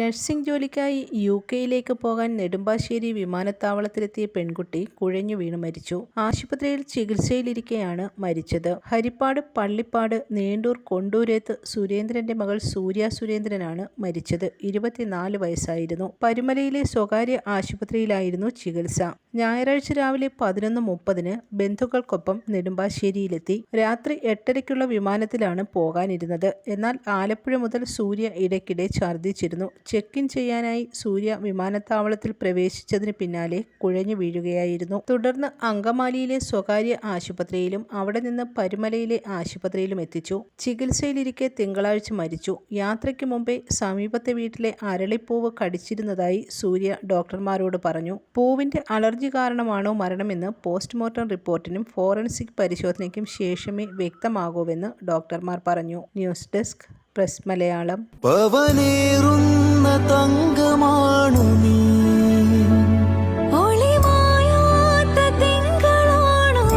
Nursing ജോലിക്കായി U കെയിലേക്ക് പോകാൻ നെടുമ്പാശ്ശേരി വിമാനത്താവളത്തിലെത്തിയ പെൺകുട്ടി കുഴഞ്ഞു വീണ് മരിച്ചു. ആശുപത്രിയിൽ ചികിത്സയിലിരിക്കെയാണ് മരിച്ചത്. ഹരിപ്പാട് പള്ളിപ്പാട് നീണ്ടൂർ കൊണ്ടൂരേത്ത് സുരേന്ദ്രന്റെ മകൾ സൂര്യ സുരേന്ദ്രനാണ് മരിച്ചത്. ഇരുപത്തിനാല് വയസ്സായിരുന്നു. പരുമലയിലെ സ്വകാര്യ ആശുപത്രിയിലായിരുന്നു ചികിത്സ. ഞായറാഴ്ച രാവിലെ പതിനൊന്ന് മുപ്പതിന് ബന്ധുക്കൾക്കൊപ്പം നെടുമ്പാശ്ശേരിയിലെത്തി രാത്രി എട്ടരയ്ക്കുള്ള വിമാനത്തിലാണ് പോകാനിരുന്നത്. എന്നാൽ ആലപ്പുഴ മുതൽ സൂര്യ ഇടയ്ക്കിടെ ഛർദ്ദിച്ചിരുന്നു. ചെക്ക് ഇൻ ചെയ്യാനായി സൂര്യ വിമാനത്താവളത്തിൽ പ്രവേശിച്ചതിന് പിന്നാലെ കുഴഞ്ഞു വീഴുകയായിരുന്നു. തുടർന്ന് അങ്കമാലിയിലെ സ്വകാര്യ ആശുപത്രിയിലും അവിടെ നിന്ന് പരുമലയിലെ ആശുപത്രിയിലും എത്തിച്ചു. ചികിത്സയിലിരിക്കെ തിങ്കളാഴ്ച മരിച്ചു. യാത്രയ്ക്ക് മുമ്പേ സമീപത്തെ വീട്ടിലെ അരളിപ്പൂവ് കടിച്ചിരുന്നതായി സൂര്യ ഡോക്ടർമാരോട് പറഞ്ഞു. പൂവിന്റെ അലർജി കാരണമാണോ മരണമെന്ന് പോസ്റ്റ്മോർട്ടം റിപ്പോർട്ടിനും ഫോറൻസിക് പരിശോധനയ്ക്കും ശേഷമേ വ്യക്തമാകൂവെന്ന് ഡോക്ടർമാർ പറഞ്ഞു. News desk press Malayalam. തങ്കമാണു നീ. ഒളിമായാത്ത തിങ്കളാണോ